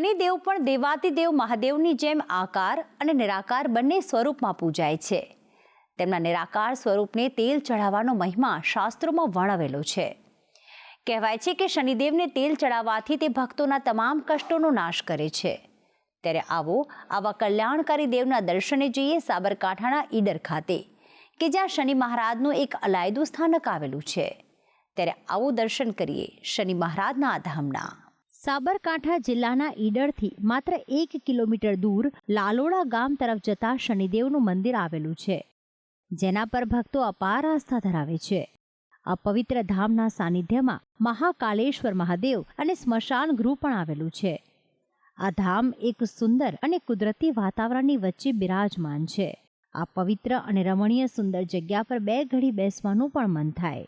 શનિદેવ પણ દેવાતિદેવ મહાદેવની જેમ આકાર અને નિરાકાર બંને સ્વરૂપમાં પૂજાય છે. તેમના નિરાકાર સ્વરૂપને તેલ ચઢાવવાનો મહિમા શાસ્ત્રોમાં વર્ણવેલો છે. કહેવાય છે કે શનિદેવને તેલ ચડાવવાથી તે ભક્તોના તમામ કષ્ટોનો નાશ કરે છે. ત્યારે આવો, આવા કલ્યાણકારી દેવના દર્શને જઈએ સાબરકાંઠાના ઈડર ખાતે, કે જ્યાં શનિ મહારાજનું એક અલાયદું સ્થાનક આવેલું છે. ત્યારે આવું દર્શન કરીએ શનિ મહારાજના આ ધામના. સાબરકાંઠા જિલ્લાના ઈડરથી માત્ર એક કિલોમીટર દૂર લાલોડા ગામ તરફ જતા શનિદેવનું મંદિર આવેલું છે, જેના પર ભક્તો અપાર આસ્થા ધરાવે છે. આ પવિત્ર ધામના સાનિધ્યમાં મહાકાલેશ્વર મહાદેવ અને સ્મશાન ગૃહ પણ આવેલું છે. આ ધામ એક સુંદર અને કુદરતી વાતાવરણની વચ્ચે બિરાજમાન છે. આ પવિત્ર અને રમણીય સુંદર જગ્યા પર બે ઘડી બેસવાનું પણ મન થાય.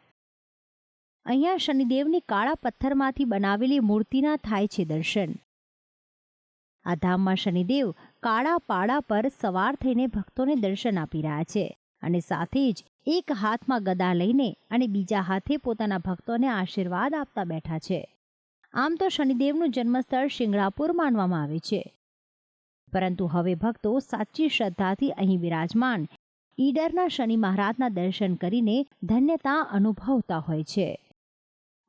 અહીંયા શનિદેવની કાળા પથ્થરમાંથી બનાવેલી મૂર્તિના થાય છે દર્શન. આ ધામમાં શનિદેવ કાળા પાડા પર સવાર થઈને ભક્તોને દર્શન આપી રહ્યા છે અને સાથે જ એક હાથમાં ગદા લઈને અને બીજા હાથે પોતાના ભક્તોને આશીર્વાદ આપતા બેઠા છે. આમ તો શનિદેવનું જન્મસ્થળ શિંગળાપુર માનવામાં આવે છે. પરંતુ હવે ભક્તો સાચી શ્રદ્ધાથી અહીં વિરાજમાન ઈડરના શનિ મહારાજના દર્શન કરીને ધન્યતા અનુભવતા હોય છે.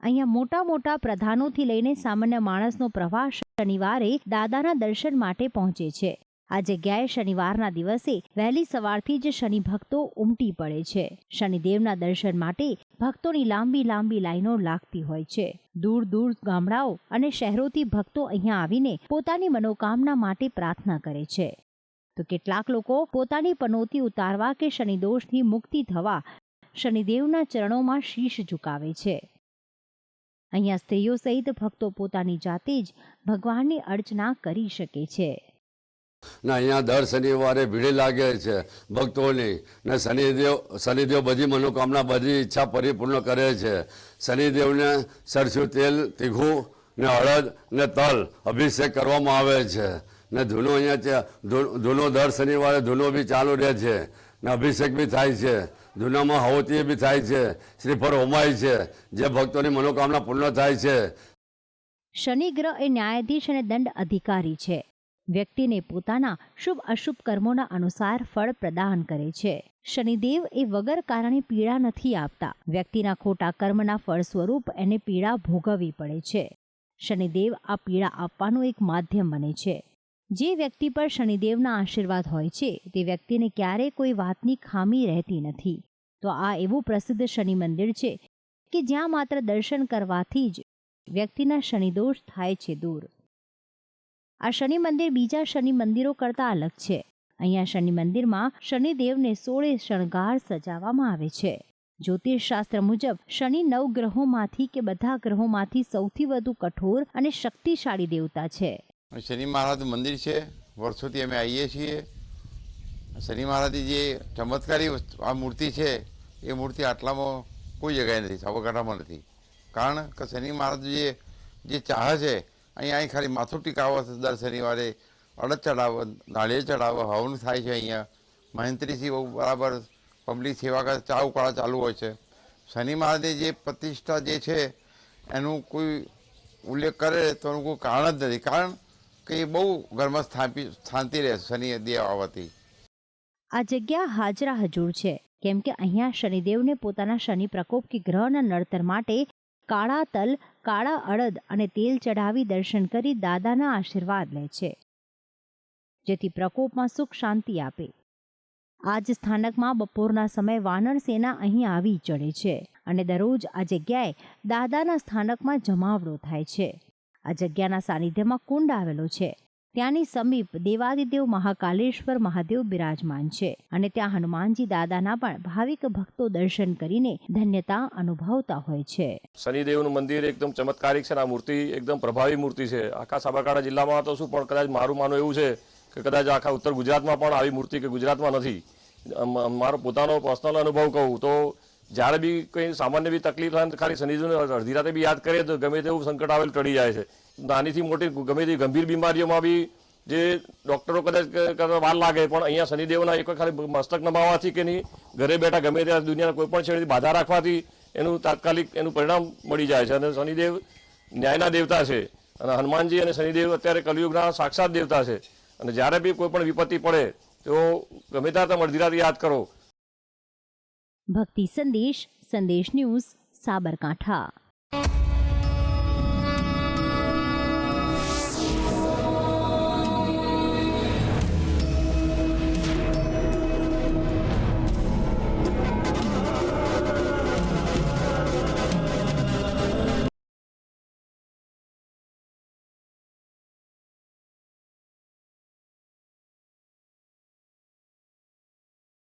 અહીંયા મોટા મોટા પ્રધાનોથી લઈને સામાન્ય માણસનો પ્રવાહ શનિવારે દાદાના દર્શન માટે પહોંચે છે. આ જગ્યાએ શનિવારના દિવસે વહેલી સવારથી જ શનિ ભક્તો ઉમટી પડે છે. શનિદેવના દર્શન માટે ભક્તોની લાંબી લાંબી લાઈનો લાગતી હોય છે. દૂર દૂર ગામડાઓ અને શહેરોથી ભક્તો અહીંયા આવીને પોતાની મનોકામના માટે પ્રાર્થના કરે છે. તો કેટલાક લોકો પોતાની પનોતી ઉતારવા કે શનિદોષથી મુક્તિ થવા શનિદેવના ચરણોમાં શીશ ઝુકાવે છે. અહીંયા સ્ત્રીઓ સહિત ભક્તો પોતાની જાતે જ ભગવાનની અર્ચના કરી શકે છે. ને અહીંયા દર શનિવારે ભીડ લાગે છે ભક્તોની. ને શનિદેવ શનિદેવ બધી મનોકામના, બધી ઈચ્છા પરિપૂર્ણ કરે છે. શનિદેવને સરસું તેલ, તીખું, ને હળદ, ને તલ અભિષેક કરવામાં આવે છે. ને ધૂનો અહીંયા ધૂનો દર શનિવારે ધૂનો બી ચાલુ રહે છે. અભિષેક બી થાય છે, જૂનામાં હવતી બી થાય છે, શ્રીફળ હોમાય છે, જે ભક્તોની મનોકામના પૂર્ણ થાય છે. શનિ ગ્રહ એ ન્યાયાધીશ અને દંડ અધિકારી છે. વ્યક્તિને પોતાના શુભ અશુભ કર્મોના અનુસાર ફળ પ્રદાન કરે છે. શનિદેવ એ વગર કારણે પીડા નથી આપતા. વ્યક્તિના ખોટા કર્મના ફળ સ્વરૂપ એને પીડા ભોગવવી પડે છે. શનિદેવ આ પીડા આપવાનું એક માધ્યમ બને છે. જે વ્યક્તિ પર શનિદેવના આશીર્વાદ હોય છે, તે વ્યક્તિને ક્યારેય કોઈ વાતની ખામી રહેતી નથી. તો આ એવું પ્રસિદ્ધ શનિ મંદિર છે કે જ્યાં માત્ર દર્શન કરવાથી જ વ્યક્તિના શનિદોષ થાય છે દૂર. આ શનિ મંદિર બીજા શનિ મંદિરો કરતાં અલગ છે. અહીંયા શનિ મંદિરમાં શનિદેવને સોળે શણગાર સજાવવામાં આવે છે. જ્યોતિષશાસ્ત્ર મુજબ, શનિ નવ ગ્રહોમાંથી કે બધા ગ્રહોમાંથી સૌથી વધુ કઠોર અને શક્તિશાળી દેવતા છે. શનિ મહારાજ મંદિર છે. વર્ષોથી અમે આવીએ છીએ. શનિ મહારાજની જે ચમત્કારી આ મૂર્તિ છે, એ મૂર્તિ આટલામાં કોઈ જગ્યાએ નથી, સાબરકાંઠામાં નથી. કારણ કે શનિ મહારાજ જે જે ચાહ છે, અહીંયા અહીં ખાલી માથું ટીકાવો દર શનિવારે. અડદ ચડાવો, નાળિયેર ચડાવો, હવન થાય છે અહીંયા. મહેન્ત્રીથી બહુ બરાબર પબ્લિક સેવા કરે ચા ઉકાળા ચાલુ હોય છે. શનિ મહારાજની જે પ્રતિષ્ઠા જે છે, એનું કોઈ ઉલ્લેખ કરે તો એનું કોઈ કારણ જ નથી. કારણ કે બહુ ઘરમાં શાંતિ રહે, શનિ દેવ આવવાથી આ જગ્યા હાજરા હજુર છે. કેમ કે અહીંયા શનિદેવને પોતાના શનિ પ્રકોપ કે ગ્રહના નડતર માટે કાળા તલ, કાળા અડદ અને તેલ ચઢાવી દર્શન કરી દાદાના આશીર્વાદ લે છે. જેથી પ્રકોપમાં સુખ શાંતિ આપે. આ જ સ્થાનકમાં બપોરના સમય વાનર સેના અહીં આવી ચડે છે અને દરરોજ આ જગ્યાએ દાદાના સ્થાનકમાં જમાવડો થાય છે. આ જગ્યાના સાનિધ્યમાં કુંડ આવેલો છે. ત્યાંની સમીપ દેવાદિદેવ મહાકાલેશ્વર મહાદેવ બિરાજમાન છે અને ત્યાં હનુમાનજી દાદાના પણ ભાવિક ભક્તો દર્શન કરીને ધન્યતા અનુભવતા હોય છે. શનિદેવનું મંદિર એકદમ ચમત્કારિક છે આ મૂર્તિ એકદમ પ્રભાવી મૂર્તિ છે. આખા સાબરકાંઠા જિલ્લામાં તો શું, પણ કદાચ મારું માનવું એવું છે કે કદાચ આખા ઉત્તર ગુજરાતમાં પણ આવી મૂર્તિ કે ગુજરાતમાં નથી. મારો પોતાનો પર્સનલ અનુભવ કહું તો જ્યારે બી કંઈ સામાન્ય બી તકલીફ થાય ખાલી શનિદેવને અડધી રાતે બી યાદ કરીએ તો ગમે તેવું સંકટ આવેલ ટળી જાય છે. નાનીથી મોટી ગમે તેવી ગંભીર બીમારીઓમાં બી જે ડૉક્ટરો કદાચ વાર લાગે પણ અહીંયા શનિદેવના એક ખાલી મસ્તક નમાવાથી કે નહીં, ઘરે બેઠા ગમે ત્યાં દુનિયાના કોઈ પણ છેડેથી બાધા રાખવાથી એનું તાત્કાલિક એનું પરિણામ મળી જાય છે. અને શનિદેવ ન્યાયના દેવતા છે. અને હનુમાનજી અને શનિદેવ અત્યારે કલયુગના સાક્ષાત દેવતા છે. અને જ્યારે બી કોઈ પણ વિપત્તિ પડે તો ગમે ત્યારે તમે અડધી રાત યાદ કરો. ભક્તિ સંદેશ સંદેશ ન્યૂઝ સાબરકાંઠા.